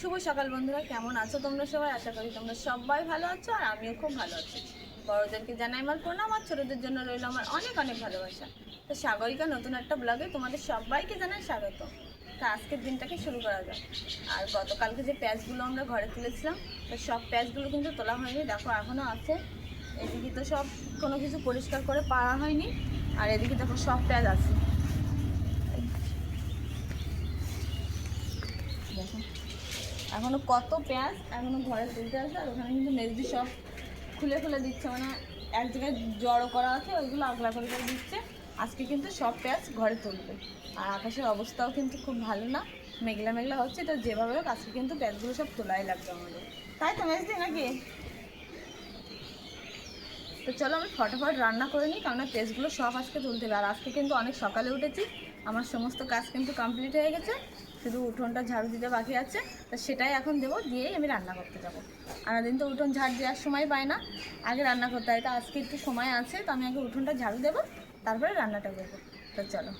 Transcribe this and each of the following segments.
শুভ সকাল বন্ধুরা, কেমন আছো তোমরা সবাই? আশা করি তোমরা সবাই ভালো আছো আর আমিও খুব ভালো আছি। বড়োদেরকে জানাই আমার প্রণাম আর ছোটোদের জন্য রইল আমার অনেক অনেক ভালোবাসা। তো সাগরিকা, নতুন একটা ব্লগে তোমাদের সবাইকে জানাই স্বাগত। তা আজকের দিনটাকে শুরু করা যাক। আর গতকালকে যে প্যাঁচগুলো আমরা ঘরে তুলেছিলাম, তো সব প্যাঁচগুলো কিন্তু তোলা হয়নি, দেখো এখনও আছে। এদিকে তো সব কোনো কিছু পরিষ্কার করে পাওয়া হয়নি, আর এদিকে দেখো সব প্যাঁচ আছে দেখো এখনও কত পেঁয়াজ, এখনও ঘরে তুলতে আছে, আর ওখানে কিন্তু মেজদি সব খুলে খুলে দিচ্ছে মানে এক জায়গায় জড়ো করা আছে, ওইগুলো আগলা করে করে দিচ্ছে। আজকে কিন্তু সব পেঁয়াজ ঘরে তুলবে। আর আকাশের অবস্থাও কিন্তু খুব ভালো না, মেঘলা মেঘলা হচ্ছে, তো যেভাবে হোক আজকে কিন্তু পেঁয়াজগুলো সব তোলাই লাগবে আমাদের। তাই তো মেজদি নাকি? তো চলো আমি ফটাফট রান্না করে নিই কারণ পেস্টগুলো সব আজকে তুলতে হবে। আর আজকে কিন্তু অনেক সকালে উঠেছি, আমার সমস্ত কাজ কিন্তু কমপ্লিট হয়ে গেছে। শুধু উঠোনটা ঝাড়ু দিতে বাকি আছে, তা সেটাই এখন দেবো, দিয়েই আমি রান্না করতে যাব। দিন তো উঠোন ঝাড় দেওয়ার সময় পায় না, আগে রান্না করতে হয়, তা আজকে একটু সময় আছে, তো আমি আগে উঠোনটা ঝাড়ু দেবো, তারপরে রান্নাটা করব। তো চলো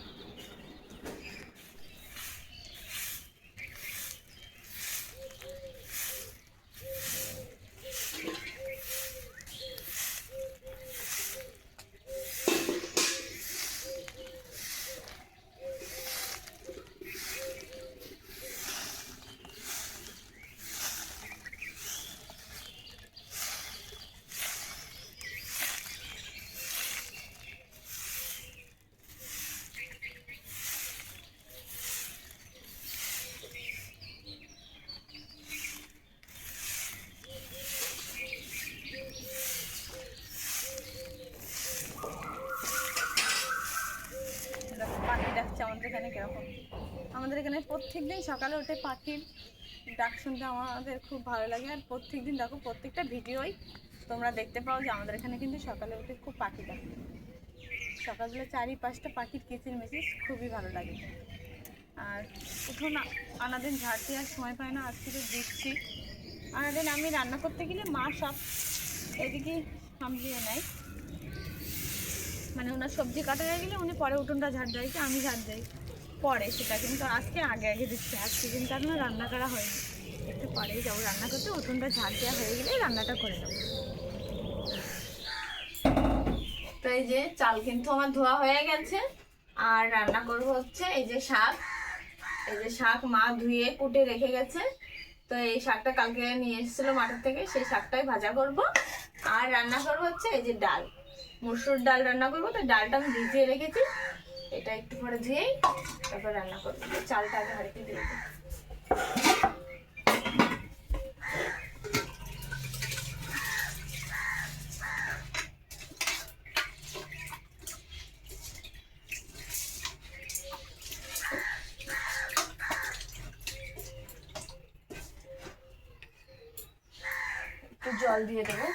দেখো পাখি ডাকছে আমাদের এখানে কীরকম আমাদের এখানে প্রত্যেক দিন সকালে উঠে পাখির ডাক শুনতে আমাদের খুব ভালো লাগে। আর প্রত্যেক দিন দেখো, প্রত্যেকটা ভিডিওই তোমরা দেখতে পাও যে আমাদের এখানে কিন্তু সকালে উঠে খুব পাখি ডাকে। সকালবেলা চারি পাঁচটা পাখির কিচির মিচির খুবই ভালো লাগে। আর উঠোন আনাদিন ঝাড় দেওয়ার সময় পায় না, আজকে তো দিচ্ছি আনাদিন আমি রান্না করতে গেলে মা সব এদিকে সামলিয়ে নেয়। মানে ওনার সবজি কাটা গেলে উনি পরে উঠোনটা ঝাড় দেয় কি আমি ঝাড় দেই। পরে, সেটা কিন্তু আজকে আগে আগে দিচ্ছে আজকে কিন্তু এখনও রান্না করা হয়নি। একটু পরেই যাব রান্না করতে। উঠোনটা ঝাড় দেওয়া হয়ে গেলে রান্নাটা করে দেবো তো এই যে চাল কিন্তু আমার ধোয়া হয়ে গেছে। আর রান্না করব হচ্ছে এই যে শাক। এই যে শাক মা ধুয়ে, কুটে রেখে গেছে। তো এই শাকটা কালকে নিয়ে এসেছিল মাঠের থেকে, সেই শাকটাই ভাজা করব। আর রান্না করব হচ্ছে এই যে ডাল। মসুর ডাল রান্না করব। তো ডালটা আমি ভিজিয়ে রেখেছি। এটা একটু পরে ধুয়েই তারপর রান্না করব। চালটা আগে হাঁড়িতে দিয়ে একটু জল দিয়ে দেবো।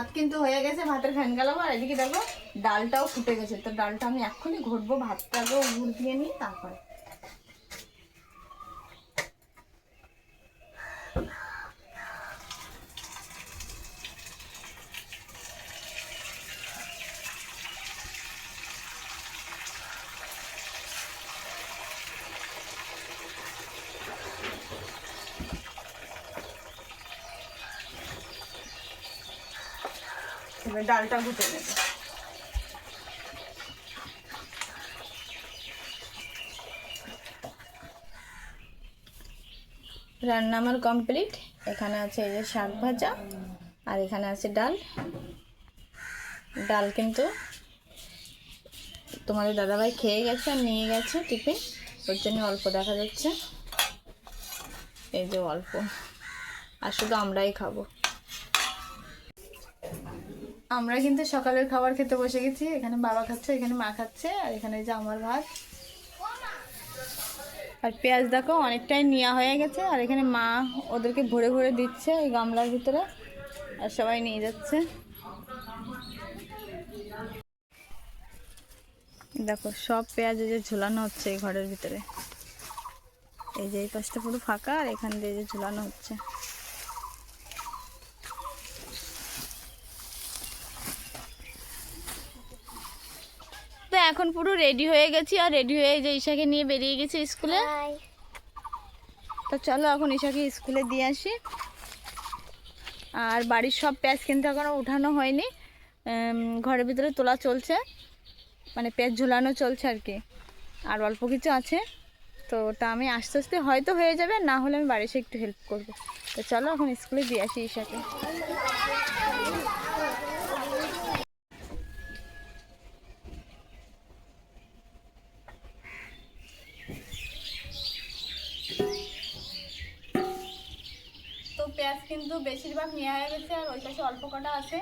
ভাত কিন্তু হয়ে গেছে, ভাতের ফ্যান গেলাবো আর এদিকে দেখো, ডালটাও ফুটে গেছে। তো ডালটা আমি এক্ষুনি ঘটবো ভাতটাকেও গুড় দিয়ে নিই, তারপরে এবার ডালটা ঘুটে নেবে। রান্না আমার কমপ্লিট। এখানে আছে এই যে শাক ভাজা, আর এখানে আছে ডাল। ডাল কিন্তু তোমাদের দাদাভাই খেয়ে গেছে আর নিয়ে গেছে টিফিন। ওর জন্য অল্প দেখা যাচ্ছে। এই যে অল্প। আর শুধু আমরাই খাব। আমরা কিন্তু সকালের খাবার খেতে বসে গেছি। এখানে বাবা খাচ্ছে, এখানে মা খাচ্ছে, আর এখানে যে আমার ভাত। আর পেঁয়াজ দেখো, অনেকটাই নেওয়া হয়ে গেছে, আর এখানে মা ওদেরকে ভরে ভরে দিচ্ছে এই গামলার ভিতরে, আর সবাই নিয়ে যাচ্ছে। দেখো, সব পেঁয়াজ যে ঝোলানো হচ্ছে এই ঘরের ভিতরে। এই যে এই পাশটা পুরো ফাঁকা, আর এখান দিয়ে যে ঝোলানো হচ্ছে। এখন পুরো রেডি হয়ে গেছি আর রেডি হয়ে যে ঈশাকে নিয়ে বেরিয়ে গেছি স্কুলে। তো চলো এখন ঈশাকে স্কুলে দিয়ে আসি। আর বাড়ির সব প্যাচ কিন্তু এখনও উঠানো হয়নি। ঘরের ভিতরে তোলা চলছে। মানে প্যাচ ঝুলানো চলছে আর কি। আর অল্প কিছু আছে। তো ওটা আমি আস্তে আস্তে হয়তো হয়ে যাবে না হলে আমি বাড়ি এসে একটু হেল্প করব। তো চলো এখন স্কুলে দিয়ে আসি ঈশাকে। পেঁয়াজ কিন্তু বেশিরভাগ নেওয়া হয়ে গেছে আর ওই পাশে অল্প কটা আছে।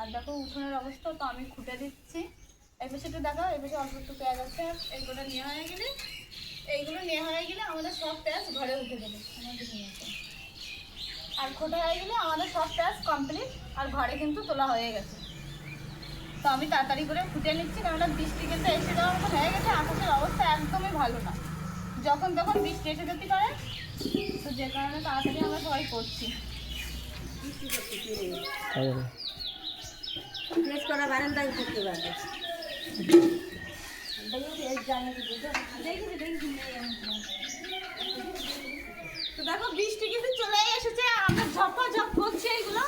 আর দেখো উঠোনের অবস্থা, তো আমি খুঁটে দিচ্ছি। এই পাশে একটু দেখো এই পাশে অল্প একটু পেঁয়াজ আছে। এইগুলো নেওয়া হয়ে গেলে, এইগুলো নেওয়া হয়ে গেলে আমাদের সব পেঁয়াজ ঘরে উঠে নিয়ে আর খোটা হয়ে গেলে আমাদের সব পেঁয়াজ কমপ্লিট আর ঘরে কিন্তু তোলা হয়ে গেছে। তো আমি তাড়াতাড়ি করে ফুটে নিচ্ছি কারণ বৃষ্টি কিন্তু এসে যাওয়ার মতো হয়ে গেছে, আকাশের অবস্থা একদমই ভালো না। যখন তখন বৃষ্টি এসে যেতে পারে যে কারণে তাড়াতাড়ি আমরা সবাই করছি প্লেস করা বারান্দায় করতে পারবে। তো দেখো বৃষ্টি কিন্তু চলে এসেছে আমরা ঝপা ঝপ করছি এইগুলো।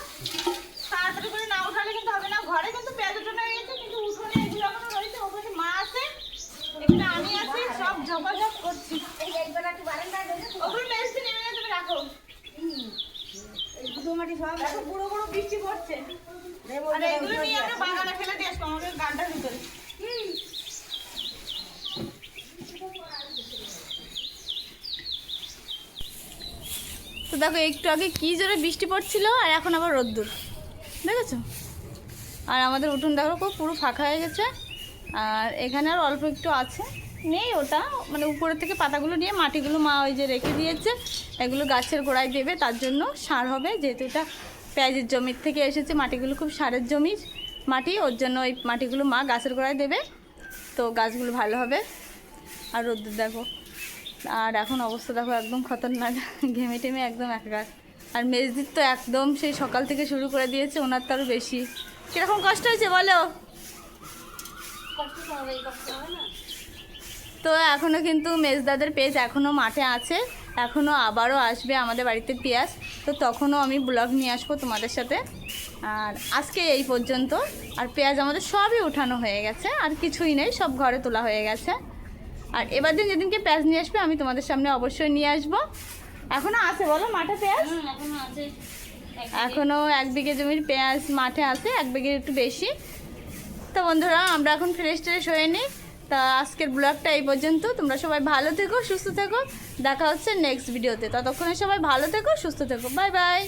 তাড়াতাড়ি করে না উঠালে কিন্তু হবে না। ঘরে কিন্তু পেঁয়াজ উঠানো গেছে কিন্তু উঠোনে এগুলো এখনও রয়েছে ওখানে মা আছে এখানে আমি আছি সব ঝপা ঝপ করছি মেজতে দেখো তো দেখো, একটু আগে কি জোরে বৃষ্টি পড়ছিল, আর এখন আবার রোদ্দুর। দেখেছ? আর আমাদের উঠোন দেখো, পুরো ফাঁকা হয়ে গেছে, আর এখানে আর অল্প একটু আছে। নেই ওটা। মানে উপরের থেকে পাতাগুলো নিয়ে মাটিগুলো মা ওই যে রেখে দিয়েছে, এগুলো গাছের গোড়ায় দেবে, তার জন্য সার হবে। যেহেতু এটা পেঁয়াজের জমির থেকে এসেছে, মাটিগুলো খুব সারের জমির মাটি, ওর জন্য ওই মাটিগুলো মা গাছের গোড়ায় দেবে। তো গাছগুলো ভালো হবে। আর রোদ্দুর দেখো। আর এখন অবস্থা দেখো একদম খতরনাক, ঘেমে টেমে একদম একাকার। আর মেজদির তো একদম সেই সকাল থেকে শুরু করে দিয়েছে, ওনার তো আরও বেশি। কীরকম কষ্ট হয়েছে বলো? কষ্ট হবে না। তো এখনও কিন্তু মেজদাদের পেজ এখনও মাঠে আছে। এখনও আবারও আসবে আমাদের বাড়িতে পেঁয়াজ। তো তখনও আমি ব্লগ নিয়ে আসব তোমাদের সাথে। আর আজকে এই পর্যন্ত। আর পেঁয়াজ আমাদের সবই উঠানো হয়ে গেছে। আর কিছুই নেই সব ঘরে তোলা হয়ে গেছে। আর এবার দিন যেদিনকে পেঁয়াজ নিয়ে আসবে আমি তোমাদের সামনে অবশ্যই নিয়ে আসব। এখনও আছে বলো মাঠে পেঁয়াজ? এখনও এক বিঘে জমির পেঁয়াজ মাঠে আছে এক বিঘে একটু বেশি। তো বন্ধুরা আমরা এখন ফ্রেশ ট্রেশ হয়ে নিই। তা আজকের ব্লগটা এই পর্যন্ত। তোমরা সবাই ভালো থেকো, সুস্থ থেকো। দেখা হচ্ছে নেক্সট ভিডিওতে ততক্ষণে সবাই ভালো থেকো, সুস্থ থেকো। Bye bye